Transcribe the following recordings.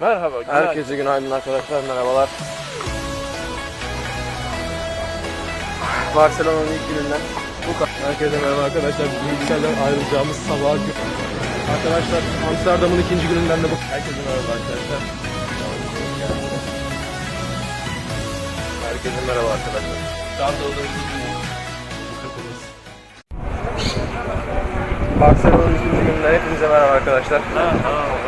Merhaba. Günaydın. Herkese günaydın arkadaşlar, merhabalar. Barcelona'nın ilk gününden bu kadar. Herkese merhaba arkadaşlar. Bugün Yüksel'den ayrılacağımız sabah gün. Arkadaşlar Amsterdam'ın ikinci gününden de bu. Herkese merhaba arkadaşlar. Herkese merhaba arkadaşlar. Barcelona'nın ikinci gününden hepinize merhaba arkadaşlar. Şimdi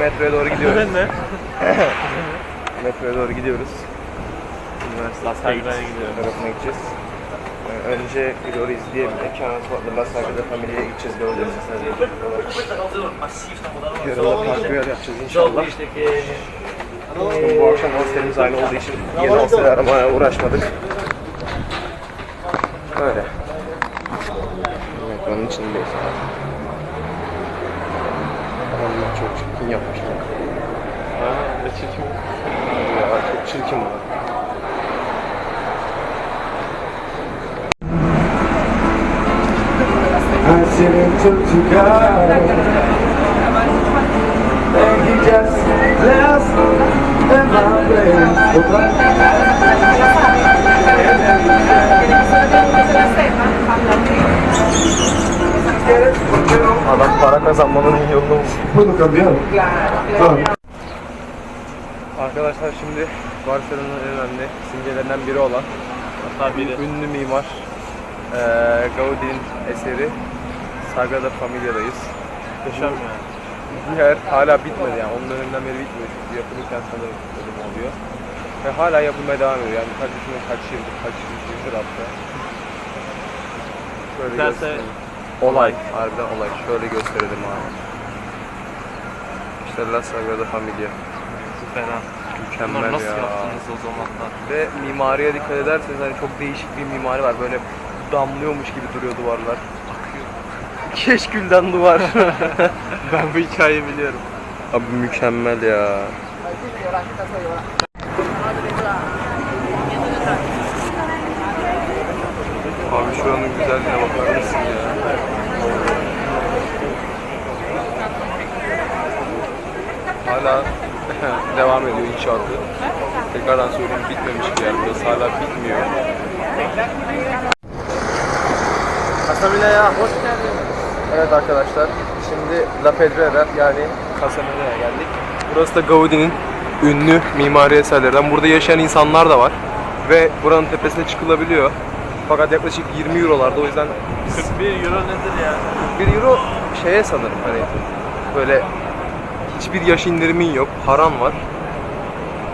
metroya doğru gidiyoruz. ne? Metroya doğru gidiyoruz. Üniversite Las Vegas'a gidiyoruz. tarafına gideceğiz. Ee, Önce Glories diye bir mekan var. Las Vegas'da Familia'ya gideceğiz. Göreceğiz. Yarın da parkı yapacağız inşallah. Bu akşam hostelimiz aynı olduğu için yeni hostel aramaya uğraşmadık. Öyle. Evet, onun içindeyiz. 그냥 보시면 아, 며칠 팀. 아, 며칠 팀. 다시는 쫓아가 And he just left and my place Puedo cambiar Claro. Arkadaşlar şimdi Barcelona'nın en önemli simgelerinden biri olan Hatta biri. ünlü mimar eee Gaudi'nin eseri Sagrada Familia'dayız. Muhteşem ya. Bu yer hala bitmedi yani onun döneminden beri bitmiyor çünkü yapılırken sanırım ölüm oluyor. Ve hala yapılmaya devam ediyor yani kaç düşünün kaç yıldır, kaç yüzyıldır hatta. Şöyle göstereyim. Olay, harbiden olay. Şöyle gösterelim abi. İşte La Sagrada Familia. Fena. Mükemmel Bunları nasıl ya. yaptınız o zamanlar? Ve mimariye dikkat ederseniz hani çok değişik bir mimari var. Böyle damlıyormuş gibi duruyor duvarlar. Keşkülden duvar. Ben bu hikayeyi biliyorum. Abi mükemmel ya. Abi şuranın güzelliğine bakar mısın ya? Hala devam ediyor inşaatı. Tekrardan söyleyeyim bitmemiş bir yer burası hala bitmiyor. Casabile'ye hoş geldiniz. Evet arkadaşlar şimdi La Pedrera yani Casabile'ye geldik. Burası da Gaudi'nin ünlü mimari eserlerden. Burada yaşayan insanlar da var. Ve buranın tepesine çıkılabiliyor. Fakat yaklaşık 20 eurolarda o yüzden 41 euro nedir ya? 1 euro şeye sanırım hani böyle hiçbir yaş indirimin yok, paran var.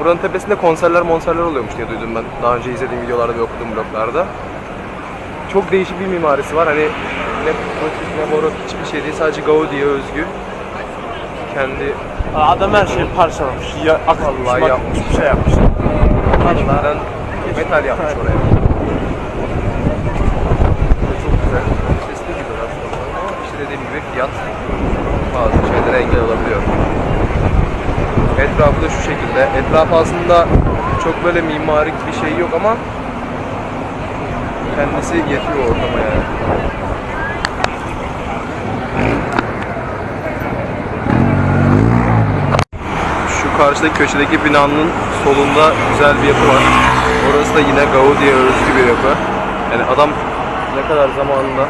Buranın tepesinde konserler monserler oluyormuş diye duydum ben. Daha önce izlediğim videolarda ve okuduğum bloglarda. Çok değişik bir mimarisi var. Hani ne gotik ne barok hiçbir şey değil. Sadece Gaudi'ye özgü. Kendi Adam her şeyi parçalamış. Ya, Vallahi bak- yapmış. bir şey yapmış. Keçmeden metal yapmış oraya. Çok güzel. Sesli gibi aslında ama işte dediğim gibi fiyat bazı şeylere engel olabiliyor. Etrafı da şu şekilde. Etrafı aslında çok böyle mimarik bir şey yok ama kendisi yetiyor ortama yani. Şu karşıdaki köşedeki binanın solunda güzel bir yapı var. Orası da yine Gaudi'ye özgü bir yapı. Yani adam ne kadar zamanında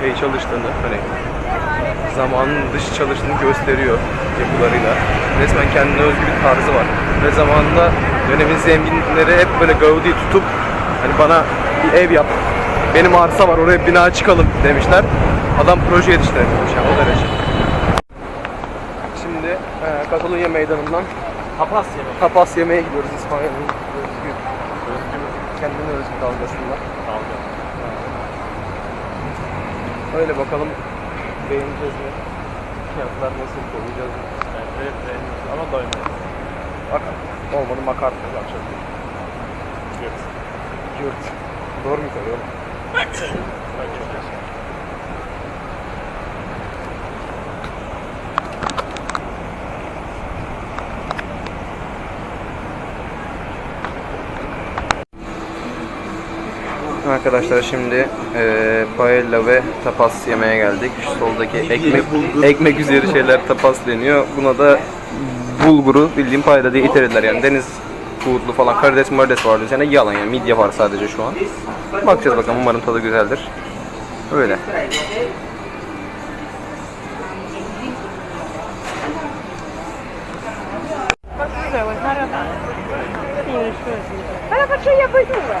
şey çalıştığını, hani zamanın dışı çalıştığını gösteriyor yapılarıyla. Resmen kendine özgü bir tarzı var. Ve zamanında dönemin zenginleri hep böyle Gaudi'yi tutup hani bana bir ev yap, benim arsa var oraya bina çıkalım demişler. Adam proje yetiştirmiş yani o derece. Şimdi e, Katalunya meydanından Tapas yemek. tapas yemeye gidiyoruz İspanya'nın özgü, kendine özgü dalgasında. Öyle bakalım beğeneceğiz mi? Fiyatlar nasıl koyacağız mı? Evet, evet. Ama doymayız. Bak olmadı makarna yapacağız. Evet. Yurt. Doğru mu söylüyorum? Arkadaşlar şimdi e, paella ve tapas yemeye geldik. Şu soldaki ekmek ekmek üzeri şeyler tapas deniyor. Buna da bulguru bildiğim paella diye itelediler yani deniz bulutlu falan karides marides vardı üzerine yalan yani midye var sadece şu an. Bakacağız bakalım umarım tadı güzeldir. Öyle. Та так що я бедула?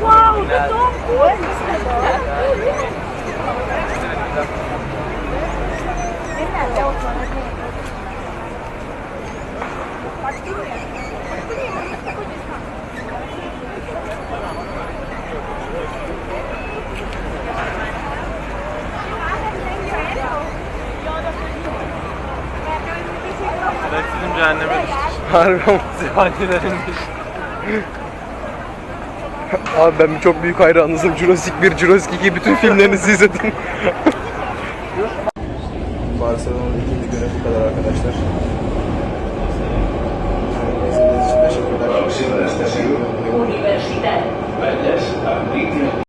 Вау, ти там ходиш? Активно. Bizim cehenneme Harbi ama. Zihanilerin Abi ben bir çok büyük hayranınızım. Jurassic 1, Jurassic 2 bütün filmlerinizi izledim. Barcelona'nın ikinci günü bu kadar arkadaşlar.